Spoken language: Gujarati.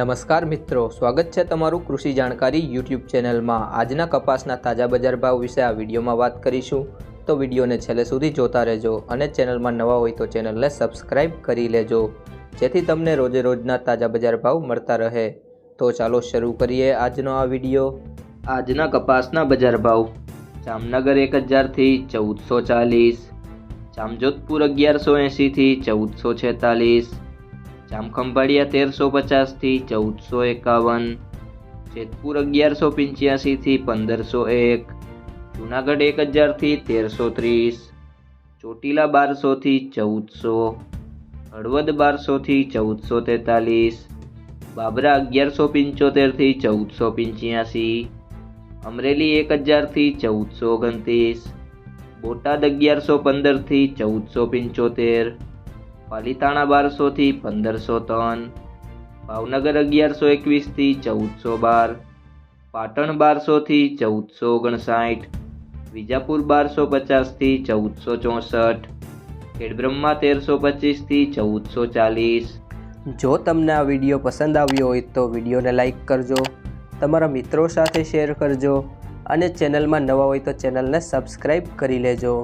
નમસ્કાર મિત્રો, સ્વાગત છે તમારું કૃષિ જાણકારી યુટ્યુબ ચેનલમાં. આજના કપાસના તાજા બજાર ભાવ વિશે આ વિડીયોમાં વાત કરીશું. તો વિડીયોને છેલ્લે સુધી જોતા રહેજો અને ચેનલમાં નવા હોય તો ચેનલને સબસ્ક્રાઇબ કરી લેજો, જેથી તમને રોજે રોજના તાજા બજાર ભાવ મળતા રહે. તો ચાલો શરૂ કરીએ આજનો આ વીડિયો. આજના કપાસના બજાર ભાવ. જામનગર એક હજારથી ચૌદસો ચાલીસ, જામજોધપુર અગિયારસો એંશીથી ચૌદસો છેતાલીસ જામખંભાળિયા તેરસો પચાસથી ચૌદસો એકાવન, જેતપુર અગિયારસો પંચ્યાસીથી પંદરસો એક, જુનાગઢ એક હજારથી તેરસો ત્રીસ, ચોટીલા બારસોથી ચૌદસો, હળવદ બારસોથી ચૌદસો તેતાલીસ, બાબરા અગિયારસો પંચોતેરથી ચૌદસો પંચ્યાસી, અમરેલી એક હજારથી ચૌદસો ઓગણત્રીસ, બોટાદ અગિયારસો પંદરથી ચૌદસો પંચોતેર પાલીતાણા બારસોથી પંદરસો ત્રણ ભાવનગર અગિયારસો એકવીસથી ચૌદસો બાર, પાટણ બારસોથી ચૌદસો ઓગણસાઠ, વિજાપુર બારસો પચાસથી ચૌદસો ચોસઠ, ખેડબ્રહ્મા તેરસો પચીસથી ચૌદસો ચાલીસ. જો તમને આ વીડિયો પસંદ આવ્યો હોય તો વિડીયોને લાઇક કરજો, તમારા મિત્રો સાથે શેર કરજો અને ચેનલમાં નવા હોય તો ચેનલને સબસ્ક્રાઈબ કરી લેજો.